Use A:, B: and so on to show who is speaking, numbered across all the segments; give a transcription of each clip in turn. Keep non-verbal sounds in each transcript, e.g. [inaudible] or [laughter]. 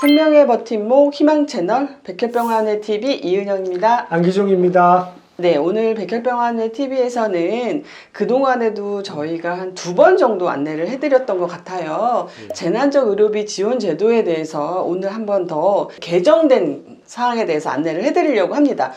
A: 생명의 버팀목 희망 채널 백혈병원의 TV 이은영입니다.
B: 안기종입니다.
A: 네, 오늘 백혈병원의 TV에서는 그동안에도 저희가 한 두 번 정도 안내를 해드렸던 것 같아요. 재난적 의료비 지원 제도에 대해서 오늘 한 번 더 개정된 사항에 대해서 안내를 해드리려고 합니다.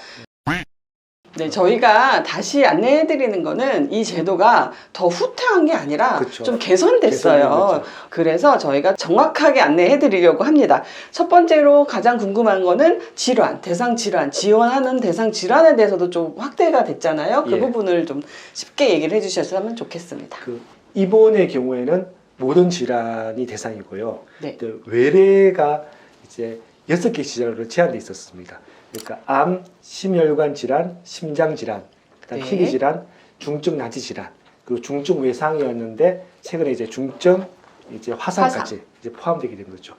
A: 네, 저희가 다시 안내해 드리는 거는 이 제도가 더 후퇴한 게 아니라
B: 그쵸.
A: 좀 개선됐어요.
B: 개선된 거죠.
A: 그래서 저희가 정확하게 안내해 드리려고 합니다. 첫 번째로 가장 궁금한 거는 질환, 대상 질환, 지원하는 대상 질환에 대해서도 좀 확대가 됐잖아요. 그
B: 예.
A: 부분을 좀 쉽게 얘기를 해 주셨으면 좋겠습니다.
B: 그 입원의 경우에는 모든 질환이 대상이고요.
A: 네.
B: 또 외래가 이제 여섯 개 질환으로 제한돼 있었습니다. 그러니까 암, 심혈관 질환, 심장 질환, 그다음
A: 네.
B: 희귀 질환, 중증 나지 질환, 그리고 중증 외상이었는데 최근에 이제 중증 이제 화상까지 이제 포함되게 된 거죠.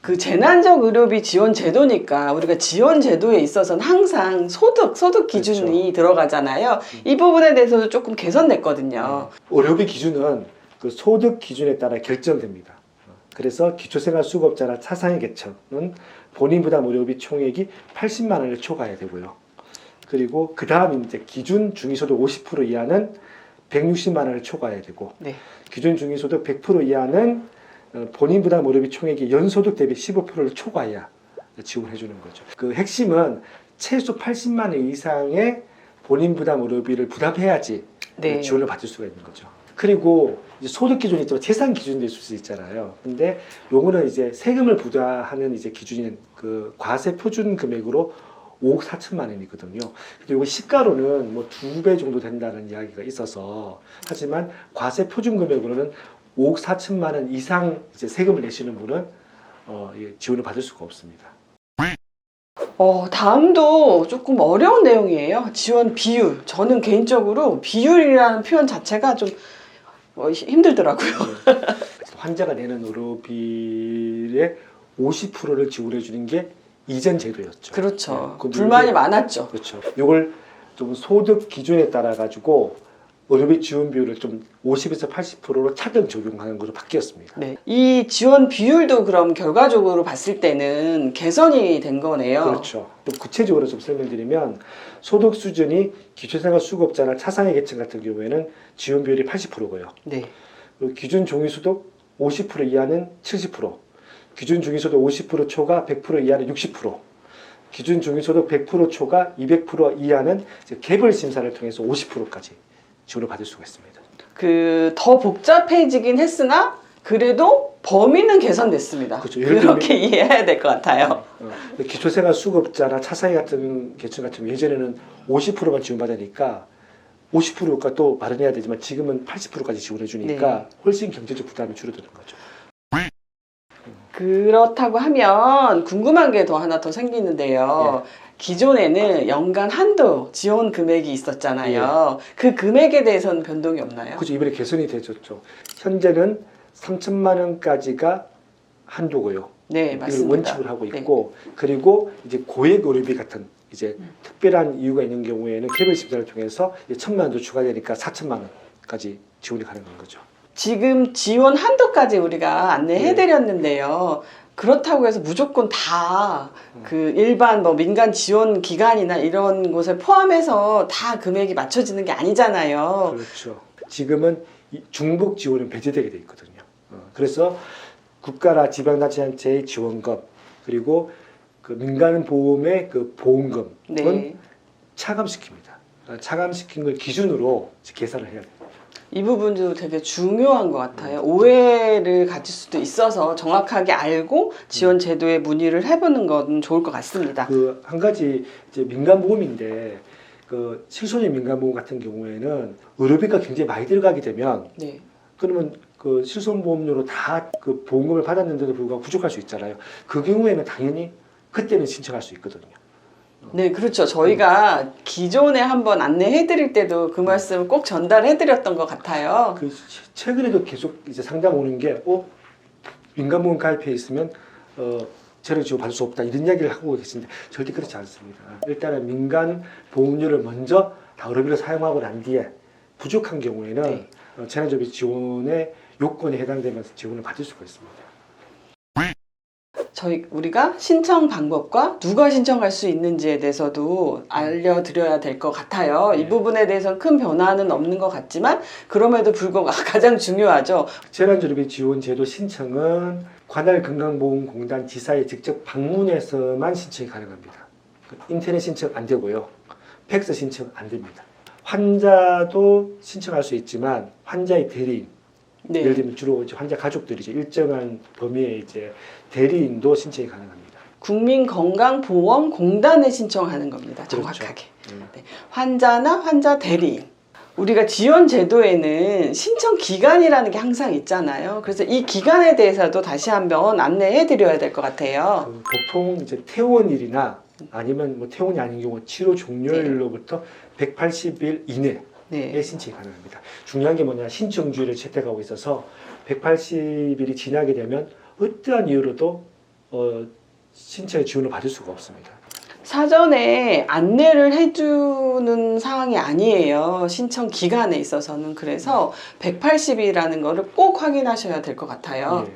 A: 그 재난적 의료비 지원 제도니까 우리가 지원 제도에 있어서는 항상 소득, 소득 기준이 들어가잖아요. 이 부분에 대해서도 조금 개선됐거든요.
B: 의료비 기준은 그 소득 기준에 따라 결정됩니다. 그래서 기초생활수급자나 차상위 계층은 본인 부담 의료비 총액이 80만 원을 초과해야 되고요. 그리고 그 다음 이제 기준 중위소득 50% 이하는 160만 원을 초과해야 되고
A: 네.
B: 기준 중위소득 100% 이하는 어, 본인 부담 의료비 총액이 연소득 대비 15%를 초과해야 지원해 주는 거죠. 그 핵심은 최소 80만 원 이상의 본인 부담 의료비를 부담해야지
A: 네.
B: 지원을 받을 수가 있는 거죠. 그리고 소득 기준이 있지만 재산 기준도 있을 수 있잖아요. 근데 요거는 이제 세금을 부과하는 이제 기준인 그 과세 표준 금액으로 5억 4천만 원이거든요. 근데 요거 시가로는 뭐 두 배 정도 된다는 이야기가 있어서 하지만 과세 표준 금액으로는 5억 4천만 원 이상 이제 세금을 내시는 분은 어, 예, 지원을 받을 수가 없습니다.
A: 어, 다음도 조금 어려운 내용이에요. 지원 비율. 저는 개인적으로 비율이라는 표현 자체가 좀 어, 힘들더라고요.
B: 환자가 내는 의료비의 50%를 지원해 주는 게 이전 제도였죠.
A: 그렇죠.
B: 네,
A: 불만이 많았죠.
B: 그렇죠. 이걸 좀 소득 기준에 따라 가지고 의료비 지원 비율을 좀 50에서 80%로 차등 적용하는 것으로 바뀌었습니다.
A: 네. 이 지원 비율도 그럼 결과적으로 봤을 때는 개선이 된 거네요.
B: 그렇죠. 좀 구체적으로 좀 설명드리면 소득 수준이 기초생활 수급자나 차상위 계층 같은 경우에는 지원 비율이 80%고요.
A: 네.
B: 기준 종이소득 50% 이하는 70%, 기준 종이소득 50% 초과 100% 이하는 60%, 기준 종이소득 100% 초과 200% 이하는 개별 심사를 통해서 50%까지 지원을 받을 수가 있습니다.
A: 그 더 복잡해지긴 했으나 그래도 범위는 개선됐습니다.
B: 그렇죠.
A: 그렇게 이해해야 될 것 같아요.
B: 어, 기초생활 수급자나 차상위 같은 계층 같은 경우 예전에는 50%만 지원받으니까 50%가 또 마련해야 되지만 지금은 80%까지 지원해 주니까
A: 네.
B: 훨씬 경제적 부담이 줄어드는 거죠.
A: 그렇다고 하면 궁금한 게 더 하나 더 생기는데요.
B: 예.
A: 기존에는 연간 한도 지원 금액이 있었잖아요. 그 금액에 대해서는 변동이 없나요?
B: 그죠 이번에 개선이 되졌죠. 현재는 3천만 원까지가 한도고요.
A: 네,
B: 이걸
A: 맞습니다.
B: 원칙으로 하고
A: 네.
B: 있고 그리고 이제 고액 의료비 같은 이제
A: 음.
B: 특별한 이유가 있는 경우에는 개별 심사를 통해서 이제 천만 원도 추가되니까 4천만 원까지 지원이 가능한 거죠.
A: 지금 지원 한도까지 우리가 안내해
B: 네.
A: 드렸는데요. 그렇다고 해서 무조건 다
B: 음.
A: 그 일반 뭐 민간 지원 기관이나 이런 곳에 포함해서 다 금액이 맞춰지는 게 아니잖아요.
B: 그렇죠. 지금은 이 중복 지원은 배제되게 돼 있거든요. 어, 그래서 국가나 지방자치단체의 지원금 그리고 그 민간 보험의 그 보험금은
A: 네.
B: 차감시킵니다. 어, 차감시킨 걸 기준으로 계산을 해야 돼요.
A: 이 부분도 되게 중요한 것
B: 음.
A: 같아요. 오해를 가질 수도 있어서 정확하게 알고 지원 제도에 문의를 해보는 건 좋을 것 같습니다.
B: 그 한 가지 이제 민간 보험인데 그 실손의 민간 보험 같은 경우에는 의료비가 굉장히 많이 들어가게 되면
A: 네.
B: 그러면 그 실손보험료로 다 그 보험금을 받았는데도 불구하고 부족할 수 있잖아요. 그 경우에는 당연히 그때는 신청할 수 있거든요.
A: 네, 그렇죠. 저희가 기존에 한번 안내해 드릴 때도 그 말씀을 꼭 전달해 드렸던 것 같아요.
B: 그 시- 최근에도 계속 이제 상담 오는 게 어? 민간보험 가입해 있으면 어 재력 지원 받을 수 없다 이런 이야기를 하고 계신데 절대 그렇지 않습니다. 일단은 민간 보험료를 먼저 다 의료비로 사용하고 난 뒤에 부족한 경우에는
A: 네.
B: 어, 재난조비 지원의 요건에 해당되면서 지원을 받을 수가 있습니다.
A: 저희 우리가 신청 방법과 누가 신청할 수 있는지에 대해서도 알려드려야 될 것 같아요. 이
B: 네.
A: 부분에 대해서는 큰 변화는 없는 것 같지만 그럼에도 불구하고 [laughs] 가장 중요하죠.
B: 재난조리비 지원 제도 신청은 관할 건강보험공단 지사에 직접 방문해서만 신청이 가능합니다. 그 인터넷 신청 안 되고요. 팩스 신청 안 됩니다. 환자도 신청할 수 있지만 환자의 대리인,
A: 네.
B: 예를 들면 주로 이제 환자 가족들이죠. 일정한 범위의 이제 대리인도 신청이 가능합니다.
A: 국민건강보험공단에 신청하는 겁니다.
B: 그렇죠.
A: 정확하게.
B: 음.
A: 환자나 환자 대리인. 우리가 지원 제도에는 신청 기간이라는 게 항상 있잖아요. 그래서 이 기간에 대해서도 다시 한번 안내해 드려야 될 것 같아요.
B: 그 보통 이제 퇴원일이나 아니면 뭐 퇴원이 아닌 경우 치료 종료일로부터 180일 이내에
A: 네.
B: 신청이 가능합니다. 중요한 게 뭐냐 신청주의를 채택하고 있어서 180일이 지나게 되면 어떠한 이유로도 어, 신청의 지원을 받을 수가 없습니다.
A: 사전에 안내를 해주는 사항이 아니에요. 신청 기간에 있어서는. 그래서 180이라는 거를 꼭 확인하셔야 될 것 같아요.
B: 예.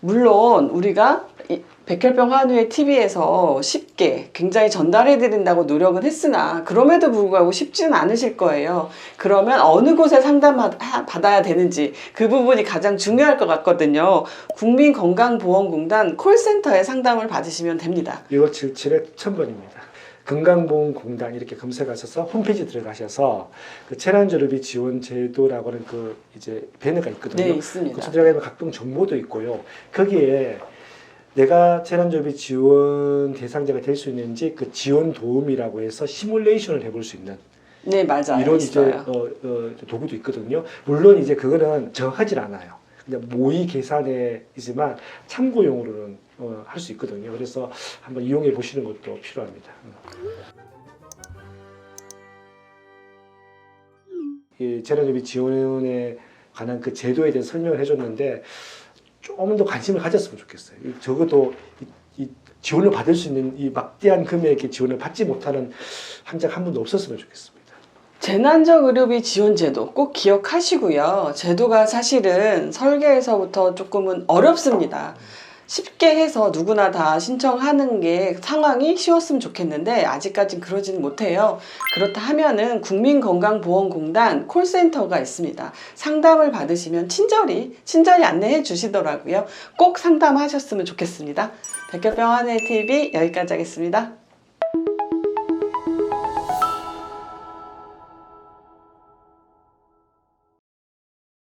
A: 물론 우리가 이 백혈병 환우의 TV에서 쉽게 굉장히 전달해 드린다고 노력은 했으나 그럼에도 불구하고 쉽지는 않으실 거예요. 그러면 어느 곳에 상담 받아야 되는지 그 부분이 가장 중요할 것 같거든요. 국민건강보험공단 콜센터에 상담을 받으시면 됩니다.
B: 1577에 1000번입니다. 건강보험공단 이렇게 검색하셔서 홈페이지 들어가셔서 그 재난조리비 지원 제도라고 하는 그 이제 배너가 있거든요.
A: 네, 있습니다.
B: 그 들어가면 각종 정보도 있고요. 거기에 내가 재난조리비 지원 대상자가 될 수 있는지 그 지원 도움이라고 해서 시뮬레이션을 해볼 수 있는
A: 네, 맞아요.
B: 이런 이제
A: 있어요.
B: 어, 어, 도구도 있거든요. 물론 이제 그거는 정확하진 않아요. 그냥 모의 계산이지만 참고용으로는 어, 할 수 있거든요. 그래서 한번 이용해 보시는 것도 필요합니다. 이 재난조비 지원에 관한 그 제도에 대해 설명을 해줬는데 조금 더 관심을 가졌으면 좋겠어요. 이- 적어도 이, 이 지원을 받을 수 있는 이 막대한 금액의 지원을 받지 못하는 환자가 한 분도 없었으면 좋겠습니다.
A: 재난적 의료비 지원 제도 꼭 기억하시고요. 제도가 사실은 설계에서부터 조금은 어렵습니다. 쉽게 해서 누구나 다 신청하는 게 상황이 쉬웠으면 좋겠는데 아직까진 그러지는 못해요. 그렇다 하면은 국민건강보험공단 콜센터가 있습니다. 상담을 받으시면 친절히 친절히 안내해 주시더라고요. 꼭 상담하셨으면 좋겠습니다. 백혈병 한해 TV 여기까지 하겠습니다.